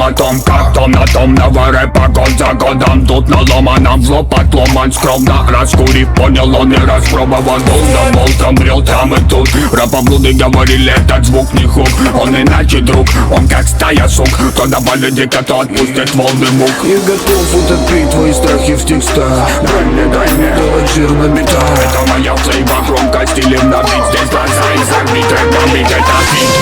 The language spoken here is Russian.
На том, как том на том Наваре год за годом. Тут наломано в лоб отломан скромно. Раскурив, понял он и распробовал. Долго да там брел там и тут. Рапоблуды говорили, этот звук не хук. Он иначе друг, он как стая сук. То добавит дико, то отпустит волны мук. И готов утопить твои страхи в текстах. Дай мне, дай мне, делать жирно на это моя флейва Громко стилем набить Здесь глаза и забить. Трек бомбить, это фит